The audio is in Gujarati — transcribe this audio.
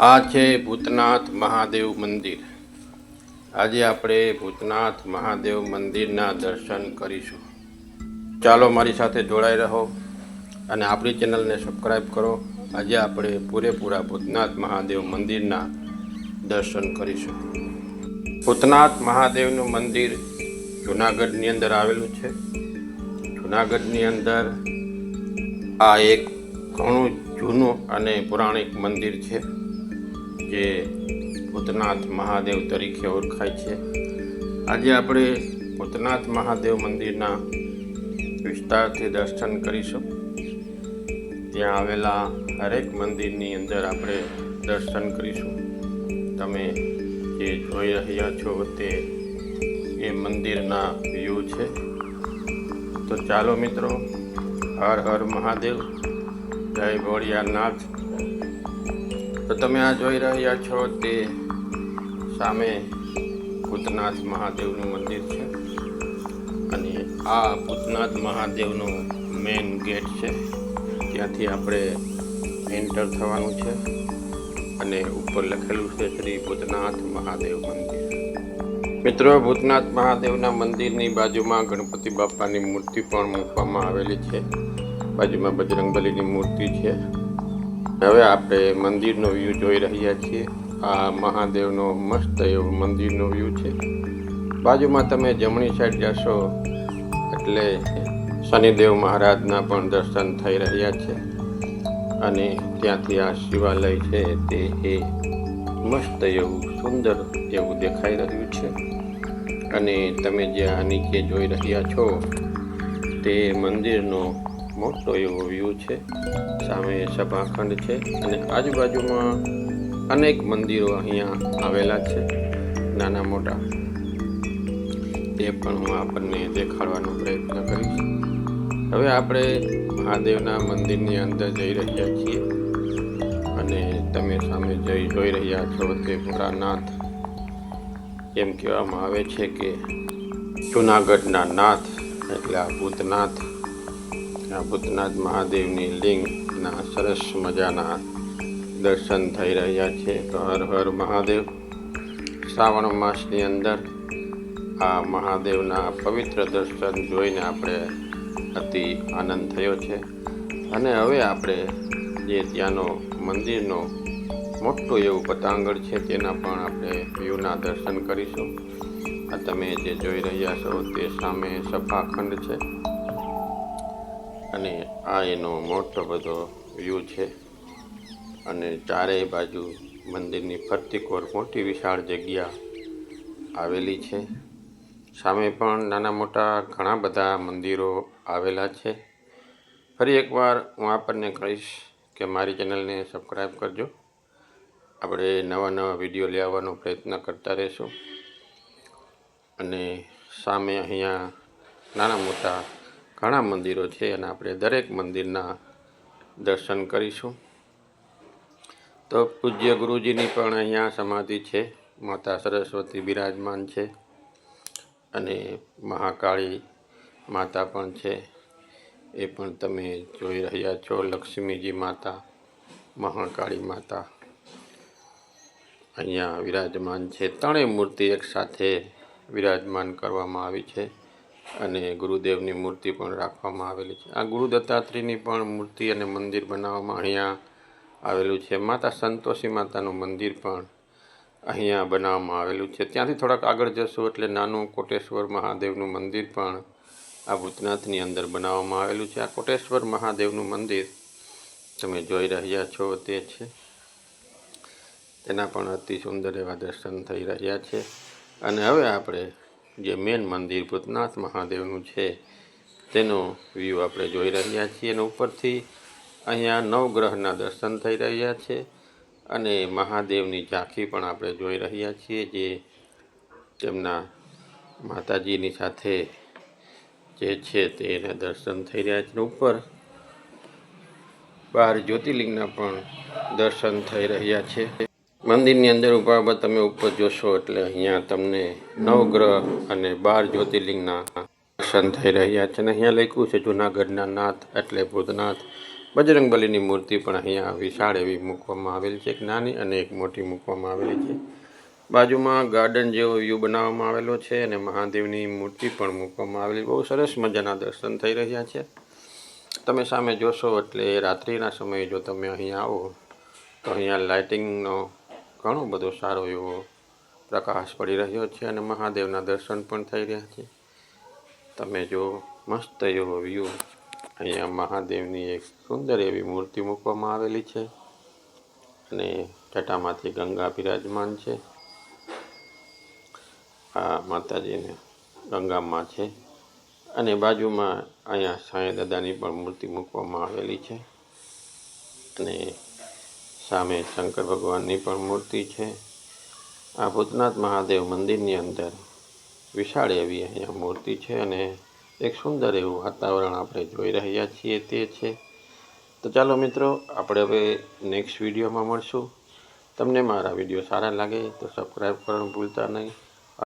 આ છે ભૂતનાથ મહાદેવ મંદિર. આજે આપણે ભૂતનાથ મહાદેવ મંદિરના દર્શન કરીશું. ચાલો મારી સાથે જોડાઈ રહો અને આપણી ચેનલને સબસ્ક્રાઈબ કરો. આજે આપણે પૂરેપૂરા ભૂતનાથ મહાદેવ મંદિરના દર્શન કરીશું. ભૂતનાથ મહાદેવનું મંદિર જુનાગઢની અંદર આવેલું છે. જુનાગઢની અંદર આ એક ઘણું જૂનું અને પૌરાણિક મંદિર છે. જે ભૂતનાથ મહાદેવ તરીકે ઓળખાય છે. આજે આપણે ભૂતનાથ મહાદેવ મંદિરના વિસ્તારથી દર્શન કરીશું. ત્યાં આવેલા હરેક મંદિરની અંદર આપણે દર્શન કરીશું. તમે જે જોઈ રહ્યા છો તે એ મંદિરના વ્યૂ છે. તો ચાલો મિત્રો, હર હર મહાદેવ. જય ભોળિયાનાથ તો તમે આ જોઈ રહ્યા છો તે સામે ભૂતનાથ મહાદેવનું મંદિર છે. અને આ ભૂતનાથ મહાદેવનો મેઇન ગેટ છે. ત્યાંથી આપણે એન્ટર થવાનું છે. અને ઉપર લખેલું છે શ્રી ભૂતનાથ મહાદેવ મંદિર. મિત્રો, ભૂતનાથ મહાદેવના મંદિરની બાજુમાં ગણપતિ બાપાની મૂર્તિ પણ મૂકવામાં આવેલી છે. બાજુમાં બજરંગબલીની મૂર્તિ છે. હવે આપણે મંદિરનો વ્યૂ જોઈ રહ્યા છીએ. આ મહાદેવનો મસ્ત એવો મંદિરનો વ્યૂ છે. બાજુમાં તમે જમણી સાઈડ જશો, એટલે શનિદેવ મહારાજના પણ દર્શન થઈ રહ્યા છે. અને ત્યાંથી આ શિવાલય છે તે એ મસ્ત એવું સુંદર એવું દેખાઈ રહ્યું છે. અને તમે જે આ નીચે જોઈ રહ્યા છો, તે મંદિરનો મોટો એવો વ્યૂ છે. સામે સભાખંડ છે અને આજુબાજુમાં અનેક મંદિરો અહીંયા આવેલા છે, નાના મોટા. તે પણ હું આપણને દેખાડવાનો પ્રયત્ન કરીશ. હવે આપણે મહાદેવના મંદિરની અંદર જઈ રહ્યા છીએ અને તમે સામે જઈ જોઈ રહ્યા છો તે ભોળાનાથ. એમ કહેવામાં આવે છે કે જુનાગઢના નાથ એટલે આ ભૂતનાથ. આ ભૂતનાથ મહાદેવની લિંગના સરસ મજાના દર્શન થઈ રહ્યા છે. તો હર હર મહાદેવ. શ્રાવણ માસની અંદર આ મહાદેવના પવિત્ર દર્શન જોઈને આપણે અતિ આનંદ થયો છે. અને હવે આપણે જે ત્યાંનો મંદિરનો મોટું એવું પતાંગણ છે તેના પણ આપણે વ્યૂના દર્શન કરીશું. આ તમે જે જોઈ રહ્યા છો તે સામે સભાખંડ છે. અને આ એનો મોટો બધો વ્યૂ છે. અને ચારેય બાજુ મંદિરની ફરતી કોર મોટી વિશાળ જગ્યા આવેલી છે. સામે પણ નાના મોટા ઘણા બધા મંદિરો આવેલા છે. ફરી એકવાર હું આપણને કહીશ કે મારી ચેનલને સબસ્ક્રાઈબ કરજો. આપણે નવા નવા વીડિયો લેવાનો પ્રયત્ન કરતા રહીશું. અને સામે અહીંયા નાના મોટા ઘણા મંદિરો છે અને આપણે દરેક મંદિરના દર્શન કરીશું. તો પૂજ્ય ગુરુજીની પણ અહીંયા સમાધિ છે, માતા સરસ્વતી બિરાજમાન છે અને મહાકાળી માતા પણ છે. એ પણ તમે જોઈ રહ્યા છો, લક્ષ્મીજી માતા, મહાકાળી માતા અહીંયા વિરાજમાન છે. ત્રણેય મૂર્તિ એક સાથે વિરાજમાન કરવામાં આવી છે. અને ગુરુદેવની મૂર્તિ પણ રાખવામાં આવેલી છે. આ ગુરુ દત્તાત્રેયની પણ મૂર્તિ અને મંદિર બનાવવામાં અહીંયા આવેલું છે. માતા સંતોષી માતાનું મંદિર પણ અહીંયા બનાવવામાં આવેલું છે. ત્યાંથી થોડાક આગળ જશું એટલે નાનું કોટેશ્વર મહાદેવનું મંદિર પણ આ ભૂતનાથની અંદર બનાવવામાં આવેલું છે. આ કોટેશ્વર મહાદેવનું મંદિર તમે જોઈ રહ્યા છો તે છે. તેના પણ અતિ સુંદર એવા દર્શન થઈ રહ્યા છે. અને હવે આપણે જે મેન મંદિર ભૂતનાથ મહાદેવનું છે, તેનો વ્યૂ આપણે જોઈ રહ્યા છીએ અને ઉપરથી અહીંયા નવગ્રહના દર્શન થઈ રહ્યા છે અને મહાદેવની ઝાંખી પણ આપણે જોઈ રહ્યા છીએ જે તેમના માતાજીની સાથે જે છે તેના દર્શન થઈ રહ્યા છે. ઉપર બાર જ્યોતિર્લિંગના પણ દર્શન થઈ રહ્યા છે. મંદિરની અંદર ઊભા ઊભા તમે ઉપર જોશો એટલે અહીંયા તમને નવગ્રહ અને બાર જ્યોતિર્લિંગના દર્શન થઈ રહ્યા છે. અને અહીંયા લખ્યું છે, જુનાગઢના નાથ એટલે ભૂતનાથ. બજરંગબલીની મૂર્તિ પણ અહીંયા વિશાળ એવી મૂકવામાં આવેલી છે. એક નાની અને એક મોટી મૂકવામાં આવેલી છે. બાજુમાં ગાર્ડન જેવો વ્યૂ બનાવવામાં આવેલો છે અને મહાદેવની મૂર્તિ પણ મૂકવામાં આવેલી. બહુ સરસ મજાના દર્શન થઈ રહ્યા છે. તમે સામે જોશો એટલે રાત્રિના સમયે જો તમે અહીંયા આવો, તો અહીંયા લાઇટિંગનો ઘણો બધો સારો એવો પ્રકાશ પડી રહ્યો છે અને મહાદેવના દર્શન પણ થઈ રહ્યા છે. તમે જો મસ્ત એવો વ્યૂ અહીંયા મહાદેવની એક સુંદર એવી મૂર્તિ મૂકવામાં આવેલી છે અને જટામાંથી ગંગા બિરાજમાન છે. આ માતાજીને ગંગામાં છે અને બાજુમાં અહીંયા સાંઈ દાદાની પણ મૂર્તિ મૂકવામાં આવેલી છે અને સામે શંકર ભગવાનની પણ મૂર્તિ છે. આ ભૂતનાથ મહાદેવ મંદિરની અંદર વિશાળ એવી અહીંયા મૂર્તિ છે અને એક સુંદર એવું વાતાવરણ આપણે જોઈ રહ્યા છીએ તે છે. તો ચાલો મિત્રો, આપણે હવે નેક્સ્ટ વિડીયોમાં મળશું. તમને મારા વીડિયો સારા લાગે તો સબસ્ક્રાઈબ કરવાનું ભૂલતા નહીં.